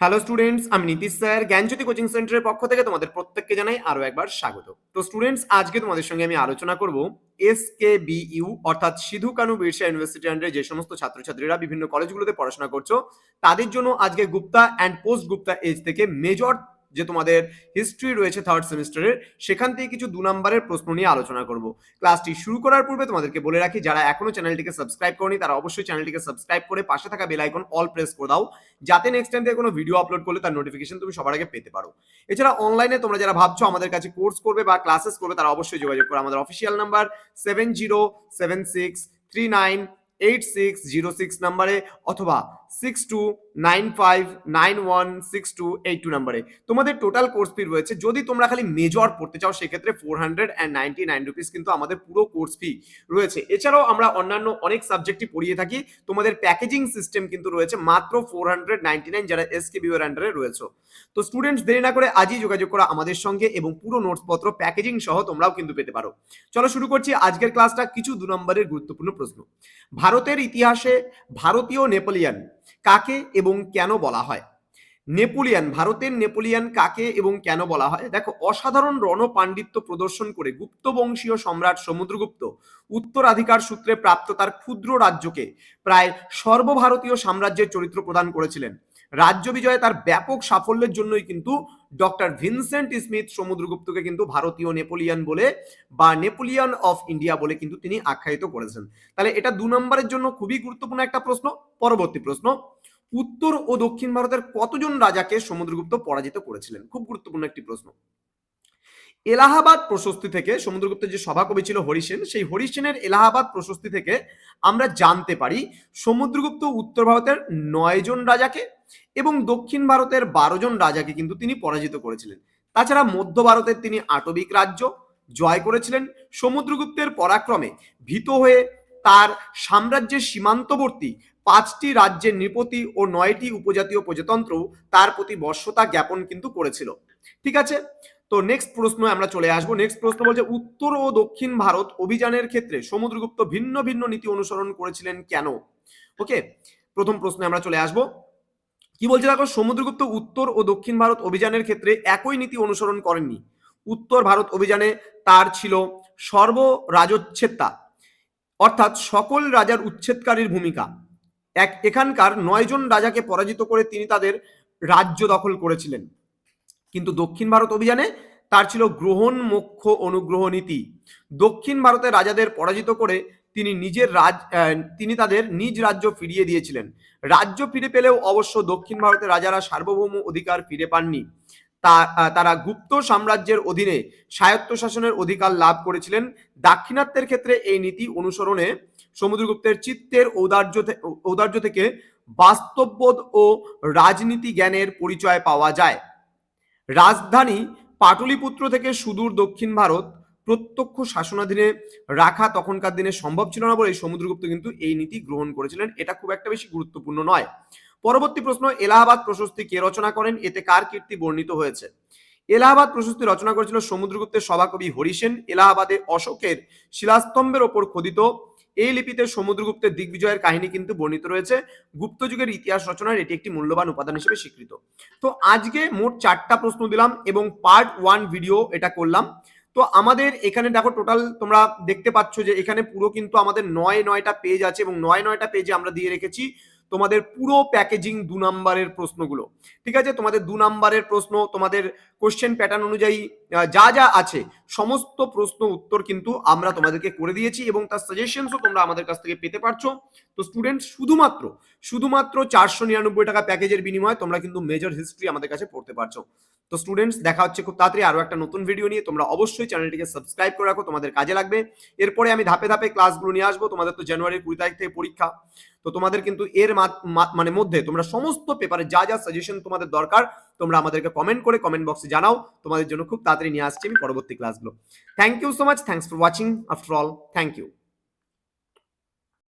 Hello students আমি Nitish sir, জ্ঞানজ্যোতি coaching সেন্টারের পক্ষ থেকে তোমাদের প্রত্যেককে জানাই আরও একবার স্বাগত। তো স্টুডেন্টস আজকে তোমাদের সঙ্গে আমি আলোচনা করব এস কে বি ইউ, অর্থাৎ সিধু কানু বিরসা ইউনিভার্সিটি আন্ডারে যে সমস্ত ছাত্রছাত্রীরা বিভিন্ন কলেজগুলোতে পড়াশোনা করছ, তাদের জন্য আজকে Gupta and post Gupta age থেকে মেজর যে তোমাদের হিস্ট্রি রয়েছে থার্ড সেমিস্টারের সেখান থেকে কিছু দু নম্বরের প্রশ্ন নিয়ে আলোচনা করব। ক্লাসটি শুরু করার পূর্বে তোমাদেরকে বলে রাখি, যারা এখনও চ্যানেলটিকে সাবস্ক্রাইব করনি, তারা অবশ্যই চ্যানেলটিকে সাবস্ক্রাইব করে পাশে থাকা বেল আইকন অল প্রেস করে দাও, যাতে নেক্সট টাইম থেকে কোনো ভিডিও আপলোড করলে তার নোটিফিকেশন তুমি সবার আগে পেতে পারো। এছাড়া অনলাইনে তোমরা যারা ভাবছ আমাদের কাছে কোর্স করবে বা ক্লাসেস করবে, তারা অবশ্যই যোগাযোগ করো। আমাদের official number seven zero seven six three nine eight six zero six নাম্বারে অথবা six two nine five nine one six two eight two নাম্বারে। তোমাদের টোটাল কোর্স ফি রয়েছে। যদি তোমরা খালি মেজর পড়তে চাও, সেক্ষেত্রে four hundred and ninety nine rupees কিন্তু আমাদের পুরো কোর্স ফি রয়েছে। এছাড়াও আমরা অন্যান্য অনেক সাবজেক্টই পড়িয়ে থাকি। তোমাদের প্যাকেজিং সিস্টেম কিন্তু রয়েছে মাত্র ফোর হান্ড্রেড নাইনটি নাইন যারা এস কে বিওর আন্ডারে রয়েছে। তো স্টুডেন্টস দেরি না করে আজই যোগাযোগ করা আমাদের সঙ্গে এবং পুরো নোটসপত্র প্যাকেজিং সহ তোমরাও কিন্তু পেতে পারো। চলো শুরু করছি আজকের ক্লাসটা কিছু দু নম্বরের গুরুত্বপূর্ণ প্রশ্ন। ভারতের ইতিহাসে ভারতীয় নেপোলিয়ান কাকে এবং কেন বলা হয়? নেপোলিয়ান, ভারতের নেপোলিয়ান কাকে এবং কেন বলা হয়? দেখো, অসাধারণ রণপাণ্ডিত্য প্রদর্শন করে গুপ্ত বংশীয় সম্রাট সমুদ্রগুপ্ত উত্তরাধিকার সূত্রে প্রাপ্ত তার ক্ষুদ্র রাজ্যকে প্রায় সর্বভারতীয় সাম্রাজ্যের চরিত্র প্রদান করেছিলেন। রাজ্য বিজয়ে তার ব্যাপক সাফল্যের জন্যই কিন্তু ডক্টর ভিনসেন্ট স্মিথ সমুদ্রগুপ্তকে কিন্তু ভারতীয় নেপোলিয়ান বলে বা নেপোলিয়ান অফ ইন্ডিয়া বলে কিন্তু তিনি আখ্যায়িত করেছেন। তাহলে এটা দু নম্বরের জন্য খুবই গুরুত্বপূর্ণ একটা প্রশ্ন, পরবর্তী প্রশ্ন। উত্তর ও দক্ষিণ ভারতের কতজন রাজাকে সমুদ্রগুপ্ত পরাজিত করেছিলেন? খুব গুরুত্বপূর্ণ একটি প্রশ্ন। এলাহাবাদ প্রশস্তি থেকে সমুদ্রগুপ্তের যে সভাকবি ছিল হরিসেন সেই হরিসেনের এলাহাবাদ প্রশস্তি থেকে আমরা জানতে পারি সমুদ্রগুপ্ত উত্তর ভারতের নয় জন রাজাকে এবং দক্ষিণ ভারতের বারো জন রাজাকে কিন্তু তিনি পরাজিত করেছিলেন। তাছাড়া মধ্য ভারতের তিনি আটবিক রাজ্য জয় করেছিলেন। সমুদ্রগুপ্তের পরাক্রমে ভীত হয়ে তার সাম্রাজ্যের সীমান্তবর্তী পাঁচটি রাজ্যের নৃপতি ও নয়টি উপজাতীয় প্রজাতন্ত্র তার প্রতি বর্ষতা জ্ঞাপন কিন্তু করেছিল। ঠিক আছে? তো নেক্সট প্রশ্ন আমরা চলে আসব। নেক্সট প্রশ্ন বলছে, উত্তর ও দক্ষিণ ভারত অভিযানের ক্ষেত্রে সমুদ্রগুপ্ত ভিন্ন ভিন্ন নীতি অনুসরণ করেছিলেন কেন? ওকে প্রথম প্রশ্নে আমরা চলে আসব। কি বলছে দেখো, সমুদ্রগুপ্ত উত্তর ও দক্ষিণ ভারত অভিযানের ক্ষেত্রে একই নীতি অনুসরণ করেননি। উত্তর ভারত অভিযানে তার ছিল সর্ব রাজচ্ছেদতা অর্থাৎ সকল রাজার উচ্ছেদকারীর ভূমিকা। এক, এখানকার নয়জন রাজাকে পরাজিত করে তিনি তাদের রাজ্য দখল করেছিলেন। কিন্তু দক্ষিণ ভারত অভিযানে তার ছিল গ্রহণ, মোক্ষ, অনুগ্রহ নীতি। দক্ষিণ ভারতের রাজাদের পরাজিত করে তিনি নিজের রাজ তিনি তাদের নিজ রাজ্য ফিরিয়ে দিয়েছিলেন। রাজ্য ফিরে পেলেও অবশ্য দক্ষিণ ভারতের রাজারা সার্বভৌম অধিকার ফিরে পাননি। তা তারা গুপ্ত সাম্রাজ্যের অধীনে স্বায়ত্ত শাসনের অধিকার লাভ করেছিলেন। দাক্ষিণাত্যের ক্ষেত্রে এই নীতি অনুসরণে সমুদ্রগুপ্তের চিত্তের ঔদার্য ঔদার্য থেকে বাস্তববোধ ও রাজনীতি জ্ঞানের পরিচয় পাওয়া যায়। রাজধানী পাটলিপুত্র থেকে সুদূর দক্ষিণ ভারত প্রত্যক্ষ শাসনাধীনে রাখা তখনকার দিনে সম্ভব ছিল না বলে সমুদ্রগুপ্ত কিন্তু এই নীতি গ্রহণ করেছিলেন। এটা খুব একটা বেশি গুরুত্বপূর্ণ নয়। পরবর্তী প্রশ্ন, এলাহাবাদ প্রশস্তি কে রচনা করেন? এতে কার কীর্তি বর্ণিত হয়েছে? এলাহাবাদ প্রশস্তি রচনা করেছিল সমুদ্রগুপ্তের সভাকবি হরিসেন। এলাহাবাদে অশোকের শিলাস্তম্ভের ওপর খোদিত এই লিপিতে সমুদ্রগুপ্তের দিগ্বিজয়ের কাহিনী কিন্তু বর্ণিত রয়েছে। গুপ্ত যুগের ইতিহাস রচনার এটি একটি মূল্যবান উপাদান হিসেবে স্বীকৃত। তো আজকে মোট চারটা প্রশ্ন দিলাম এবং পার্ট ওয়ান ভিডিও এটা করলাম। তো আমাদের এখানে দেখো টোটাল তোমরা দেখতে পাচ্ছ যে এখানে পুরো কিন্তু আমাদের নয় নয়টা পেজ আছে এবং নয় নয়টা পেজে আমরা দিয়ে রেখেছি। তোমাদের পুরো প্যাকেজিং দু নাম্বারের প্রশ্নগুলো। ঠিক আছে? তোমাদের দু নাম্বারের প্রশ্ন, তোমাদের কোশ্চেন প্যাটার্ন অনুযায়ী যা যা আছে, সমস্ত প্রশ্ন উত্তর কিন্তু আমরা তোমাদেরকে করে দিয়েছি এবং তার সাজেশনসও তোমরা আমাদের কাছ থেকে পেতে পারছ। তো স্টুডেন্ট শুধুমাত্র শুধুমাত্র চারশো নিরানব্বই টাকা প্যাকেজের বিনিময়ে তোমরা কিন্তু মেজর হিস্ট্রি আমাদের কাছে পড়তে পারছ। তো স্টুডেন্টস দেখা হচ্ছে খুব তাড়াতাড়ি আরও একটা নতুন ভিডিও নিয়ে। তোমরা অবশ্যই চ্যানেলটিকে সাবস্ক্রাইব করে রাখো, তোমাদের কাজে লাগবে। এরপরে আমি ধাপে ধাপে ক্লাসগুলো নিয়ে আসব। তোমাদের তো জানুয়ারির কুড়ি তারিখ থেকে পরীক্ষা। তো তোমাদের কিন্তু এর মানে মধ্যে তোমরা সমস্ত পেপারে যা যা সাজেশন তোমাদের দরকার, তোমরা আমাদেরকে কমেন্ট করে কমেন্ট বক্সে জানাও। তোমাদের জন্য খুব তাড়াতাড়ি নিয়ে আসছি আমি পরবর্তী ক্লাসগুলো thank you so much thanks for watching after all thank you